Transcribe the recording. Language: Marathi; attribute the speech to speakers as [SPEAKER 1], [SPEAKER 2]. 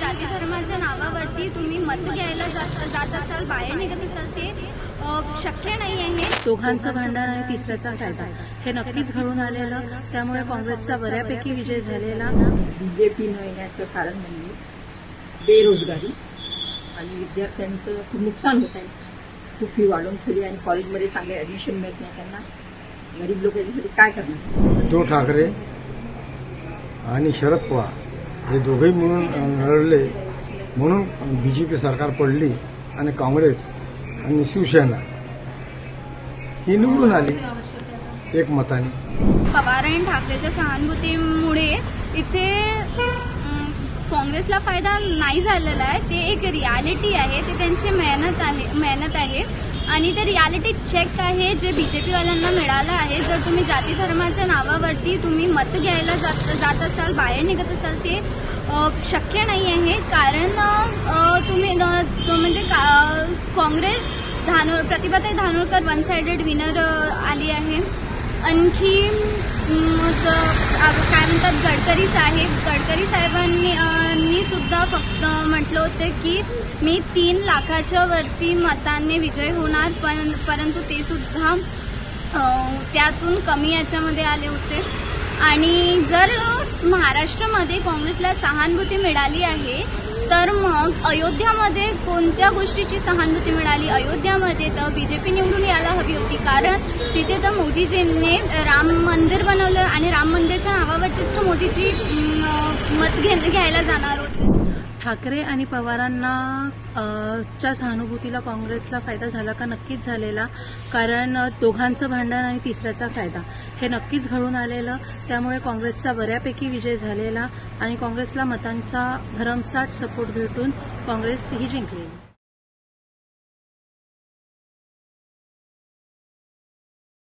[SPEAKER 1] जाती धर्माच्या नावावरती तुम्ही मत घ्यायला जात जात असाल बाहेर निघत असाल ते शक्य नाही आहे
[SPEAKER 2] दोघांचं भांडण आणि तिसऱ्याचा फायदा. हे नक्कीच घडून आलेलं त्यामुळे काँग्रेसचा बऱ्यापैकी विजय झालेला.
[SPEAKER 3] बीजेपी न येण्याचं कारण म्हणजे बेरोजगारी. आणि विद्यार्थ्यांचं खूप नुकसान होत आहे खूप फी वाढवून ठेवली आणि कॉलेजमध्ये चांगले ऍडमिशन मिळत नाही त्यांना. गरीब लोक याच्यासाठी काय करणार?
[SPEAKER 4] उद्धव ठाकरे आणि शरद पवार. हे दोघेही म्हणून लढले म्हणून बी जे पी सरकार पडली आणि काँग्रेस आणि शिवसेना ही निवडून आली एक मताने
[SPEAKER 1] पवार आणि ठाकरेच्या सहानुभूतीमुळे इथे काँग्रेसला फायदा नाही झालेला आहे. ते एक रियालिटी आहे ते त्यांची मेहनत आहे मेहनत आहे. आणि ते रियालिटी चेक आहे जे बी जे पीवाल्यांना मिळालं आहे. जर तुम्ही जाती धर्माच्या नावावरती तुम्ही मत घ्यायला जात जात असाल बाहेर निघत असाल ते शक्य नाही आहे. कारण तुम्ही म्हणजे का- काँग्रेस धानोर प्रतिभाताई धानोरकर वन सायडेड विनर आली आहे. आणखी मग काय म्हणतात गडकरी साहेब. गडकरी साहेबांनी नी सुद्धा फक्त म्हटलं होतं की मी तीन लाखाच्या वरती मतांनी विजय होणार पण परंतु ते सुद्धा त्यातून कमी याच्यामध्ये आले होते. आणि जर महाराष्ट्रामध्ये काँग्रेसला सहानुभूती मिळाली आहे तर मग अयोध्यामध्ये कोणत्या गोष्टीची सहानुभूती मिळाली? अयोध्यामध्ये तर बी जे पी निवडून यायला हवी होती. कारण तिथे तर मोदीजींनी राम मंदिर बनवलं आणि राम मंदिरच्या नावावरतीच तर मोदीजी मत घे घ्यायला जाणार होते.
[SPEAKER 2] ठाकरे आणि पवारांना च्या सहानुभूतीला काँग्रेसला फायदा झाला का? नक्कीच झालेला. कारण दोघांचं भांडण आणि तिसऱ्याचा फायदा. हे नक्कीच घडून आलेलं. त्यामुळे काँग्रेसचा बऱ्यापैकी विजय झालेला आणि काँग्रेसला मतांचा भरमसाठ सपोर्ट भेटून काँग्रेस ही जिंकलेली.